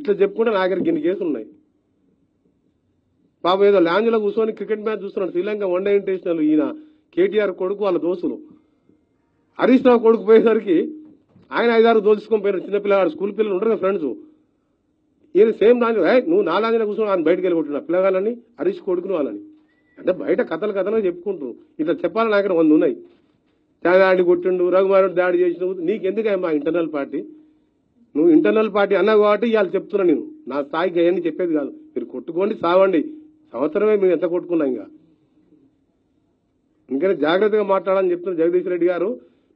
ఇట్లా చెప్పుకుంటే నా దగ్గర గిన్ని కేసులు ఉన్నాయి. పాపం ఏదో లాంజ్లో కూర్చొని క్రికెట్ మ్యాచ్ చూస్తున్నాడు. శ్రీలంక వన్డే ఇంటర్నేషనల్ ఈయన కేటీఆర్ కొడుకు వాళ్ళ దోస్తులు. హరీష్ రావు కొడుకు పోయేసరికి ఆయన ఐదారు దోచుకొని పోయినారు చిన్నపిల్లగాడు స్కూల్ పిల్లలు ఉంటారు కదా ఫ్రెండ్స్. ఈయన సేమ్ దాని నువ్వు నా లాంజ్లో కూర్చొని ఆయన బయటకు వెళ్ళి పిల్లగాలని పిల్లగాళ్ళని హరీష్ కొడుకును వాళ్ళని. అంటే బయట కథలు కథలు చెప్పుకుంటారు ఇట్లా చెప్పాలని నాకు వంద ఉన్నాయి. దాడి కొట్టిండు రఘుమారుడు దాడి చేసిన నీకు ఎందుకు నీకెందుకమ్మా ఇంటర్నల్ పార్టీ? నువ్వు ఇంటర్నల్ పార్టీ అన్నావు కాబట్టి ఇవాళ చెప్తున్నా నేను. నా స్థాయికి అయ్యని చెప్పేది కాదు. మీరు కొట్టుకోండి సావండి. సంవత్సరమే మేము ఎంత కొట్టుకున్నాం ఇంకా? ఇంకనే జాగ్రత్తగా మాట్లాడాలని చెప్తున్న జగదీష్ రెడ్డి గారు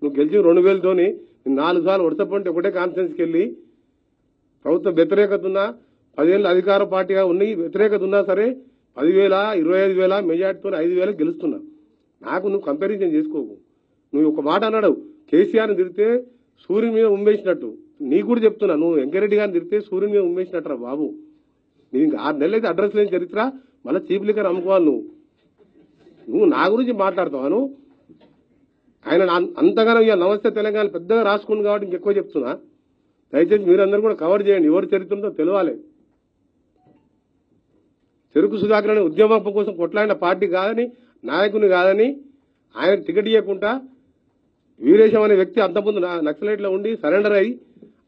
నువ్వు గెలిచి రెండు వేలతోని నాలుగు సార్లు ఉడతపంటే ఒకటే కాన్ఫరెన్స్కి వెళ్ళి ప్రభుత్వ వ్యతిరేకత ఉన్నా పదేళ్ళు అధికార పార్టీగా ఉన్నాయి వ్యతిరేకత ఉన్నా సరే పదివేల ఇరవై ఐదు వేల మెజార్టీతో ఐదు వేల గెలుస్తున్నా. నాకు నువ్వు కంపారిజన్ చేసుకోకు. నువ్వు ఒక మాట అన్నాడు కేసీఆర్ని తిరిగితే సూర్యుని మీద ఉమ్మేసినట్టు. నీకు కూడా చెప్తున్నా నువ్వు వెంకరెడ్డి గారిని తిరిగితే సూర్యుని మీద ఉమ్మేసినట్టురా బాబు. నీకు ఇంకా ఆరు నెలలు అయితే అడ్రస్ లేని చరిత్ర మళ్ళీ చీప్ లిక్కర్ అమ్ముకోవాలి నువ్వు. నువ్వు నా గురించి మాట్లాడతావాను ఆయన అంతగానో ఇక నమస్తే తెలంగాణ పెద్దగా రాసుకుంది కాబట్టి ఇంకెక్కువ చెప్తున్నా. దయచేసి మీరందరూ కూడా కవర్ చేయండి ఎవరి చరిత్ర ఉందో తెలవాలి. చెరుకు సుధాకర్ అనే ఉద్యమం కోసం కొట్లాడిన పార్టీ కాదని నాయకుని కాదని ఆయన టికెట్ ఇవ్వకుండా వీరేశం అనే వ్యక్తి అంతకుముందు నా- నక్సలైట్లో ఉండి సరెండర్ అయ్యి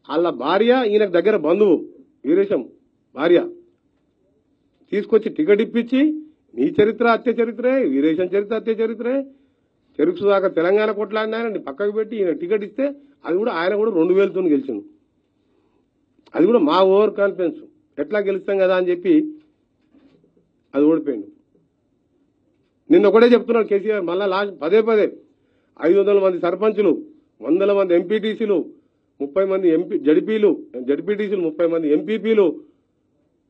వాళ్ళ భార్య ఈయనకు దగ్గర బంధువు వీరేశం భార్య తీసుకొచ్చి టికెట్ ఇప్పించి నీ చరిత్ర హత్య చరిత్రే వీరేశం చరిత్ర హత్య చరిత్రే. చెరుకు దాకా తెలంగాణ కొట్లాడిన ఆయన పక్కకు పెట్టి ఈయన టికెట్ ఇస్తే అది కూడా ఆయన కూడా రెండు వేలతో గెలిచిండు. అది కూడా మా ఓవర్ కాన్ఫిడెన్స్. ఎట్లా గెలుస్తాం కదా అని చెప్పి అది ఓడిపోయిండు. నిన్న ఒకటే చెప్తున్నాడు కేసీఆర్ మళ్ళీ లాస్ట్ పదే పదే ఐదు వందల మంది సర్పంచులు వందల మంది ఎంపీటీసీలు ముప్పై మంది ఎంపీ జడ్పీలు జడ్పీటీసీలు ముప్పై మంది ఎంపీపీలు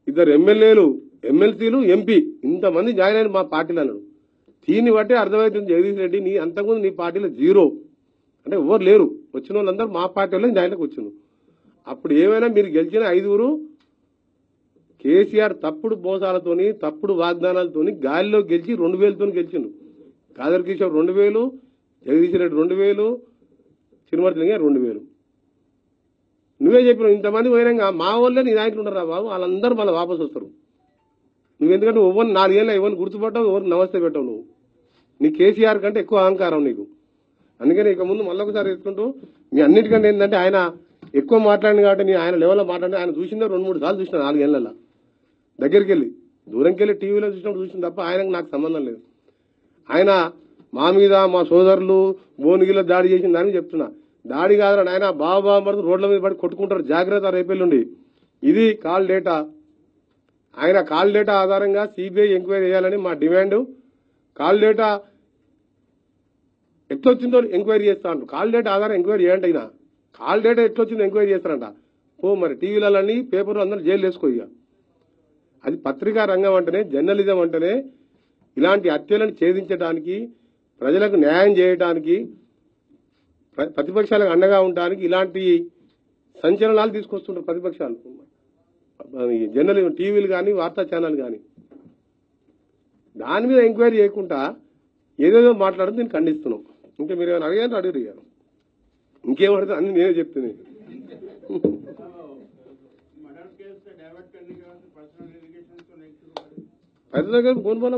ఇద్దరు ఎమ్మెల్యేలు ఎమ్మెల్సీలు ఎంపీ. ఇంతమంది జాయిన్ అయిన మా పార్టీలు అన్నాడు దీన్ని బట్టి అర్థమవుతుంది జగదీష్ రెడ్డి నీ అంతకుముందు నీ పార్టీలో జీరో. అంటే ఎవరు లేరు. వచ్చిన వాళ్ళందరూ మా పార్టీలో జాయిన్కి వచ్చిండు అప్పుడు ఏమైనా మీరు గెలిచిన ఐదుగురు కేసీఆర్ తప్పుడు మోసాలతోని తప్పుడు వాగ్దానాలతోని గాలిలో గెలిచి రెండు వేలతో గెలిచిండు. కాదర్ కిషోర్ రెండు వేలు జగదీష్ రెడ్డి రెండు వేలు చిరుమర్తి లింగయ్య రెండు వేలు. నువ్వే చెప్పినావు ఇంతమంది పోయినాక మా వాళ్ళే నీ నాయకులు ఉన్నారా బాబు? వాళ్ళందరూ మళ్ళీ వాపసు వస్తారు. నువ్వు ఎందుకంటే ఎవరిని నాలుగేళ్ళు ఎవరిని గుర్తుపట్టావు ఎవరిని నమస్తే పెట్టావు నువ్వు? నీ కేసీఆర్ కంటే ఎక్కువ అహంకారం నీకు. అందుకని ఇక ముందు మళ్ళీ ఒకసారి ఎత్తుకుంటూ మీ అన్నిటికంటే ఏంటంటే ఆయన ఎక్కువ మాట్లాడింది కాబట్టి నేను ఆయన లెవెల్లో మాట్లాడి ఆయన చూసిందే రెండు మూడు సార్లు చూసిన నాలుగేళ్ళలో దగ్గరికి వెళ్ళి దూరంకి వెళ్ళి టీవీలో చూసినప్పుడు చూసిన తప్ప ఆయనకు నాకు సంబంధం లేదు. ఆయన మా మీద మా సోదరులు భువనగిరిలో దాడి చేసిందని చెప్తున్నా. దాడి కాదని ఆయన బాబా మరదు రోడ్ల మీద పడి కొట్టుకుంటారు. జాగ్రత్త రేపెల్లుండి ఇది కాల్ డేటా. ఆయన కాల్ డేటా ఆధారంగా సిబిఐ ఎంక్వైరీ చేయాలని మా డిమాండ్. కాల్ డేటా ఎట్లొచ్చిందో ఎంక్వైరీ చేస్తాను కాల్ డేటా ఆధారం ఎంక్వైరీ చేయండి అయినా కాల్ డేటా ఎట్లొచ్చిందో ఎంక్వైరీ చేస్తారంట. ఓ మరి టీవీలన్నీ పేపర్లు అందరూ జైలు వేసుకో ఇక అది పత్రికా రంగం అంటేనే జర్నలిజం అంటేనే ఇలాంటి హత్యలను ఛేదించడానికి ప్రజలకు న్యాయం చేయడానికి ప్రతిపక్షాలకు అండగా ఉండడానికి ఇలాంటి సంచలనాలు తీసుకొస్తుంటారు ప్రతిపక్షాలు. జనరల్ టీవీలు కానీ వార్తా ఛానల్ కానీ దాని మీద ఎంక్వైరీ చేయకుండా ఏదేదో మాట్లాడడం దీన్ని ఖండిస్తున్నాం. ఇంకా మీరు ఏమైనా అడిగారు? అడిగారు గారు ఇంకేం అన్ని నేనే చెప్తుంది ఫోన్ పోనా